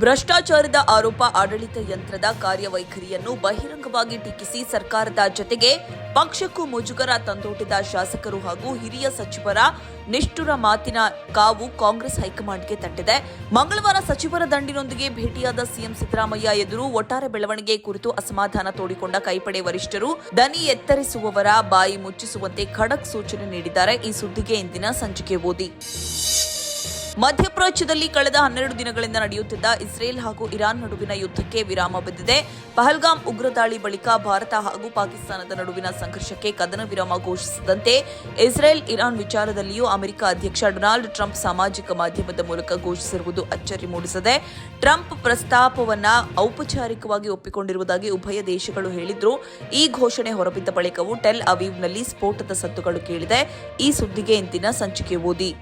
ಭ್ರಷ್ಟಾಚಾರದ ಆರೋಪ ಆಡಳಿತ ಯಂತ್ರದ ಕಾರ್ಯವೈಖರಿಯನ್ನು ಬಹಿರಂಗವಾಗಿ ಟೀಕಿಸಿ ಸರ್ಕಾರದ ಜತೆಗೆ ಪಕ್ಷಕ್ಕೂ ಮುಜುಗರ ತಂದೊಡ್ಡಿದ ಶಾಸಕರು ಹಾಗೂ ಹಿರಿಯ ಸಚಿವರ ನಿಷ್ಠುರ ಮಾತಿನ ಕಾವು ಕಾಂಗ್ರೆಸ್ ಹೈಕಮಾಂಡ್ಗೆ ತಟ್ಟಿದೆ. ಮಂಗಳವಾರ ಸಚಿವರ ದಂಡಿನೊಂದಿಗೆ ಭೇಟಿಯಾದ ಸಿಎಂ ಸಿದ್ದರಾಮಯ್ಯ ಎದುರು ಒಟ್ಟಾರೆ ಬೆಳವಣಿಗೆ ಕುರಿತು ಅಸಮಾಧಾನ ತೋಡಿಕೊಂಡ ಕೈಪಡೆ ವರಿಷ್ಠರು ದನಿ ಎತ್ತರಿಸುವವರ ಬಾಯಿ ಮುಚ್ಚಿಸುವಂತೆ ಖಡಕ್ ಸೂಚನೆ ನೀಡಿದ್ದಾರೆ. ಈ ಸುದ್ದಿಗೆ ಇಂದಿನ ಸಂಚಿಕೆ ಓದಿ. ಮಧ್ಯಪ್ರಾಚ್ಯದಲ್ಲಿ ಕಳೆದ ಹನ್ನೆರಡು ದಿನಗಳಿಂದ ನಡೆಯುತ್ತಿದ್ದ ಇಸ್ರೇಲ್ ಹಾಗೂ ಇರಾನ್ ನಡುವಿನ ಯುದ್ಧಕ್ಕೆ ವಿರಾಮ ಬಿದ್ದಿದೆ. ಪಹಲ್ಗಾಮ್ ಉಗ್ರ ದಾಳಿ ಬಳಿಕ ಭಾರತ ಹಾಗೂ ಪಾಕಿಸ್ತಾನದ ನಡುವಿನ ಸಂಘರ್ಷಕ್ಕೆ ಕದನ ವಿರಾಮ ಘೋಷಿಸಿದಂತೆ ಇಸ್ರೇಲ್ ಇರಾನ್ ವಿಚಾರದಲ್ಲಿಯೂ ಅಮೆರಿಕ ಅಧ್ಯಕ್ಷ ಡೊನಾಲ್ಡ್ ಟ್ರಂಪ್ ಸಾಮಾಜಿಕ ಮಾಧ್ಯಮದ ಮೂಲಕ ಘೋಷಿಸಿರುವುದು ಅಚ್ಚರಿ ಮೂಡಿಸಿದೆ, ಟ್ರಂಪ್ ಪ್ರಸ್ತಾಪವನ್ನು ಔಪಚಾರಿಕವಾಗಿ ಒಪ್ಪಿಕೊಂಡಿರುವುದಾಗಿ ಉಭಯ ದೇಶಗಳು ಹೇಳಿದ್ರು. ಈ ಘೋಷಣೆ ಹೊರಬಿದ್ದ ಬಳಿಕವೂ ಟೆಲ್ ಅವೀವ್ನಲ್ಲಿ ಸ್ಫೋಟದ ಸದ್ದುಗಳು ಕೇಳಿದೆ. ಈ ಸುದ್ದಿಗೆ ಇಂದಿನ ಸಂಚಿಕೆ ಓದಿ.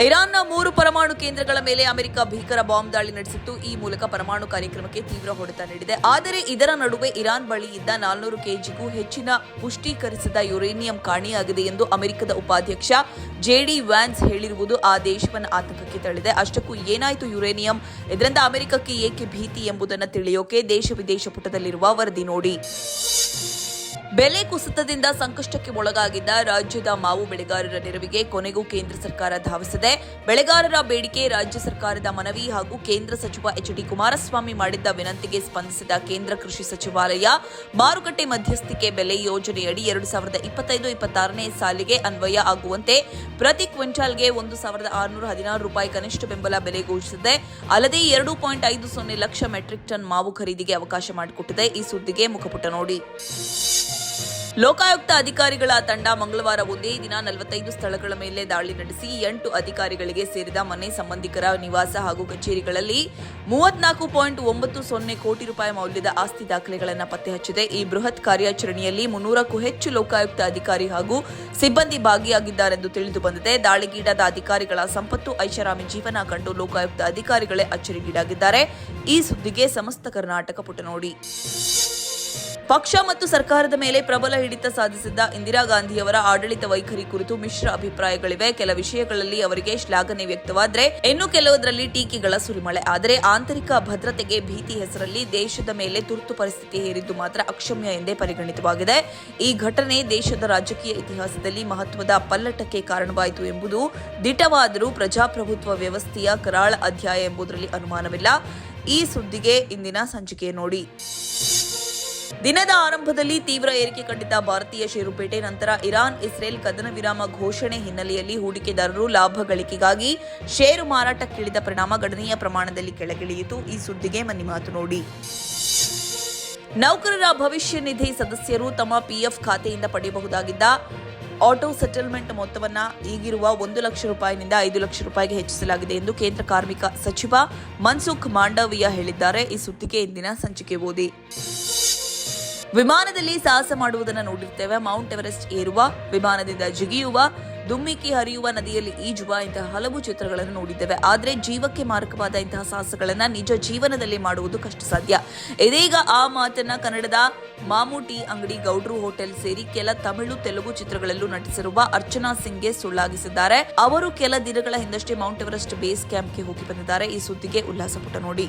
ಇರಾನ್ನ ಮೂರು ಪರಮಾಣು ಕೇಂದ್ರಗಳ ಮೇಲೆ ಅಮೆರಿಕ ಭೀಕರ ಬಾಂಬ್ ದಾಳಿ ನಡೆಸಿತ್ತು. ಈ ಮೂಲಕ ಪರಮಾಣು ಕಾರ್ಯಕ್ರಮಕ್ಕೆ ತೀವ್ರ ಹೊಡೆತ ನೀಡಿದೆ. ಆದರೆ ಇದರ ನಡುವೆ ಇರಾನ್ ಬಳಿ ಇದ್ದ ನಾಲ್ನೂರು ಕೆಜಿಗೂ ಹೆಚ್ಚಿನ ಪುಷ್ಟೀಕರಿಸಿದ ಯುರೇನಿಯಂ ಕಾಣೆಯಾಗಿದೆ ಎಂದು ಅಮೆರಿಕದ ಉಪಾಧ್ಯಕ್ಷ ಜೆಡಿ ವ್ಯಾನ್ಸ್ ಹೇಳಿರುವುದು ಆ ದೇಶವನ್ನು ಆತಂಕಕ್ಕೆ ತಳ್ಳಿದೆ. ಅಷ್ಟಕ್ಕೂ ಏನಾಯಿತು ಯುರೇನಿಯಂ? ಇದರಿಂದ ಅಮೆರಿಕಕ್ಕೆ ಏಕೆ ಭೀತಿ ಎಂಬುದನ್ನು ತಿಳಿಯೋಕೆ ದೇಶ ವಿದೇಶ ಪುಟದಲ್ಲಿರುವ ವರದಿ ನೋಡಿ. ಬೆಲೆ ಕುಸಿತದಿಂದ ಸಂಕಷ್ಟಕ್ಕೆ ಒಳಗಾಗಿದ್ದ ರಾಜ್ಯದ ಮಾವು ಬೆಳೆಗಾರರ ನೆರವಿಗೆ ಕೊನೆಗೂ ಕೇಂದ್ರ ಸರ್ಕಾರ ಧಾವಿಸಿದೆ. ಬೆಳೆಗಾರರ ಬೇಡಿಕೆ ರಾಜ್ಯ ಸರ್ಕಾರದ ಮನವಿ ಹಾಗೂ ಕೇಂದ್ರ ಸಚಿವ ಎಚ್ ಡಿ ಕುಮಾರಸ್ವಾಮಿ ಮಾಡಿದ್ದ ವಿನಂತಿಗೆ ಸ್ಪಂದಿಸಿದ ಕೇಂದ್ರ ಕೃಷಿ ಸಚಿವಾಲಯ, ಮಾರುಕಟ್ಟೆ ಮಧ್ಯಸ್ಥಿಕೆ ಬೆಲೆ ಯೋಜನೆಯಡಿ ಎರಡು ಸಾವಿರದ ಇಪ್ಪತ್ತೈದು ಇಪ್ಪತ್ತಾರನೇ ಸಾಲಿಗೆ ಅನ್ವಯ ಆಗುವಂತೆ ಪ್ರತಿ ಕ್ವಿಂಟಾಲ್ಗೆ ಒಂದು ಸಾವಿರದ ಆರುನೂರ ಹದಿನಾರು ರೂಪಾಯಿ ಕನಿಷ್ಠ ಬೆಂಬಲ ಬೆಲೆ ಘೋಷಿಸಿದೆ. ಅಲ್ಲದೆ ಎರಡು ಪಾಯಿಂಟ್ ಐದು ಸೊನ್ನೆ ಲಕ್ಷ ಮೆಟ್ರಿಕ್ ಟನ್ ಮಾವು ಖರೀದಿಗೆ ಅವಕಾಶ ಮಾಡಿಕೊಟ್ಟಿದೆ. ಈ ಸುದ್ದಿಗೆ ಮುಖಪುಟ ನೋಡಿ. ಲೋಕಾಯುಕ್ತ ಅಧಿಕಾರಿಗಳ ತಂಡ ಮಂಗಳವಾರ ಒಂದೇ ದಿನ ನಲವತ್ತೈದು ಸ್ಥಳಗಳ ಮೇಲೆ ದಾಳಿ ನಡೆಸಿ ಎಂಟು ಅಧಿಕಾರಿಗಳಿಗೆ ಸೇರಿದ ಮನೆ ಸಂಬಂಧಿಕರ ನಿವಾಸ ಹಾಗೂ ಕಚೇರಿಗಳಲ್ಲಿ ಮೂವತ್ನಾಲ್ಕು ಪಾಯಿಂಟ್ ಒಂಬತ್ತು ಸೊನ್ನೆ ಕೋಟಿ ರೂಪಾಯಿ ಮೌಲ್ಯದ ಆಸ್ತಿ ದಾಖಲೆಗಳನ್ನು ಪತ್ತೆ ಹಚ್ಚಿದೆ ಈ ಬೃಹತ್ ಕಾರ್ಯಾಚರಣೆಯಲ್ಲಿ ಮುನ್ನೂರಕ್ಕೂ ಹೆಚ್ಚು ಲೋಕಾಯುಕ್ತ ಅಧಿಕಾರಿ ಹಾಗೂ ಸಿಬ್ಬಂದಿ ಭಾಗಿಯಾಗಿದ್ದಾರೆಂದು ತಿಳಿದು ಬಂದಿದೆ. ದಾಳಿಗೀಡಾದ ಅಧಿಕಾರಿಗಳ ಸಂಪತ್ತು ಐಷಾರಾಮಿ ಜೀವನ ಕಂಡು ಲೋಕಾಯುಕ್ತ ಅಧಿಕಾರಿಗಳೇ ಅಚ್ಚರಿಗೀಡಾಗಿದ್ದಾರೆ. ಈ ಸುದ್ದಿಗೆ ಸಮಸ್ತ ಕರ್ನಾಟಕ ಪುಟ ನೋಡಿ ಪಕ್ಷ ಮತ್ತು ಸರ್ಕಾರದ ಮೇಲೆ ಪ್ರಬಲ ಹಿಡಿತ ಸಾಧಿಸಿದ್ದ ಇಂದಿರಾ ಗಾಂಧಿಯವರ ಆಡಳಿತ ವೈಖರಿ ಕುರಿತು ಮಿಶ್ರ ಅಭಿಪ್ರಾಯಗಳಿವೆ. ಕೆಲ ವಿಷಯಗಳಲ್ಲಿ ಅವರಿಗೆ ಶ್ಲಾಘನೆ ವ್ಯಕ್ತವಾದರೆ, ಇನ್ನು ಕೆಲವುದರಲ್ಲಿ ಟೀಕೆಗಳ ಸುರಿಮಳೆ. ಆದರೆ ಆಂತರಿಕ ಭದ್ರತೆಗೆ ಭೀತಿ ಹೆಸರಲ್ಲಿ ದೇಶದ ಮೇಲೆ ತುರ್ತು ಪರಿಸ್ಥಿತಿ ಹೇರಿದ್ದು ಮಾತ್ರ ಅಕ್ಷಮ್ಯ ಎಂದೇ ಪರಿಗಣಿತವಾಗಿದೆ. ಈ ಘಟನೆ ದೇಶದ ರಾಜಕೀಯ ಇತಿಹಾಸದಲ್ಲಿ ಮಹತ್ವದ ಪಲ್ಲಟಕ್ಕೆ ಕಾರಣವಾಯಿತು ಎಂಬುದು ದಿಟವಾದರೂ ಪ್ರಜಾಪ್ರಭುತ್ವ ವ್ಯವಸ್ಥೆಯ ಕರಾಳ ಅಧ್ಯಾಯ ಎಂಬುದರಲ್ಲಿ ಅನುಮಾನವಿಲ್ಲ. ಈ ಸುದ್ದಿಗೆ ಇಂದಿನ ಸಂಚಿಕೆ ನೋಡಿ. ದಿನದ ಆರಂಭದಲ್ಲಿ ತೀವ್ರ ಏರಿಕೆ ಕಂಡಿದ್ದ ಭಾರತೀಯ ಷೇರುಪೇಟೆ ನಂತರ ಇರಾನ್, ಇಸ್ರೇಲ್ ಕದನ ವಿರಾಮ ಘೋಷಣೆ ಹಿನ್ನೆಲೆಯಲ್ಲಿ ಹೂಡಿಕೆದಾರರು ಲಾಭ ಗಳಿಕೆಗಾಗಿ ಷೇರು ಮಾರಾಟಕ್ಕಿಳಿದ ಪರಿಣಾಮ ಗಣನೀಯ ಪ್ರಮಾಣದಲ್ಲಿ ಕೆಳಗಿಳಿಯಿತು. ಈ ಸುದ್ದಿಗೆ ಮನಿ ಮಾತು ನೋಡಿ. ನೌಕರರ ಭವಿಷ್ಯ ನಿಧಿ ಸದಸ್ಯರು ತಮ್ಮ ಪಿಎಫ್ ಖಾತೆಯಿಂದ ಪಡೆಯಬಹುದಾಗಿದ್ದ ಆಟೋ ಸೆಟಲ್ಮೆಂಟ್ ಮೊತ್ತವನ್ನ ಈಗಿರುವ ಒಂದು ಲಕ್ಷ ರೂಪಾಯಿನಿಂದ ಐದು ಲಕ್ಷ ರೂಪಾಯಿಗೆ ಹೆಚ್ಚಿಸಲಾಗಿದೆ ಎಂದು ಕೇಂದ್ರ ಕಾರ್ಮಿಕ ಸಚಿವ ಮನ್ಸುಖ್ ಮಾಂಡವಿಯಾ ಹೇಳಿದ್ದಾರೆ. ಈ ಸುದ್ದಿಗೆ ಇಂದಿನ ಸಂಚಿಕೆ ಓದಿ. ವಿಮಾನದಲ್ಲಿ ಸಾಹಸ ಮಾಡುವುದನ್ನು ನೋಡಿರ್ತೇವೆ. ಮೌಂಟ್ ಎವರೆಸ್ಟ್ ಏರುವ, ವಿಮಾನದಿಂದ ಜಿಗಿಯುವ ದುಮ್ಮಿಕ್ಕಿ ಹರಿಯುವ ನದಿಯಲ್ಲಿ ಈಜುವ ಇಂತಹ ಹಲವು ಚಿತ್ರಗಳನ್ನು ನೋಡಿದ್ದೇವೆ. ಆದರೆ ಜೀವಕ್ಕೆ ಮಾರಕವಾದ ಇಂತಹ ಸಾಹಸಗಳನ್ನ ನಿಜ ಜೀವನದಲ್ಲಿ ಮಾಡುವುದು ಕಷ್ಟ ಸಾಧ್ಯ ಇದೀಗ ಆ ಮಾತನ್ನ ಕನ್ನಡದ ಮಾಮೂಟಿ ಅಂಗಡಿ ಗೌಡ್ರು ಹೋಟೆಲ್ ಸೇರಿ ಕೆಲ ತಮಿಳು, ತೆಲುಗು ಚಿತ್ರಗಳಲ್ಲೂ ನಟಿಸಿರುವ ಅರ್ಚನಾ ಸಿಂಗ್ಗೆ ಸುಳ್ಳಾಗಿಸಿದ್ದಾರೆ. ಅವರು ಕೆಲ ದಿನಗಳ ಹಿಂದಷ್ಟೇ ಮೌಂಟ್ ಎವರೆಸ್ಟ್ ಬೇಸ್ ಕ್ಯಾಂಪ್ಗೆ ಹೋಗಿ ಬಂದಿದ್ದಾರೆ. ಈ ಸುದ್ದಿಗೆ ಉಲ್ಲಾಸ ಪುಟ ನೋಡಿ.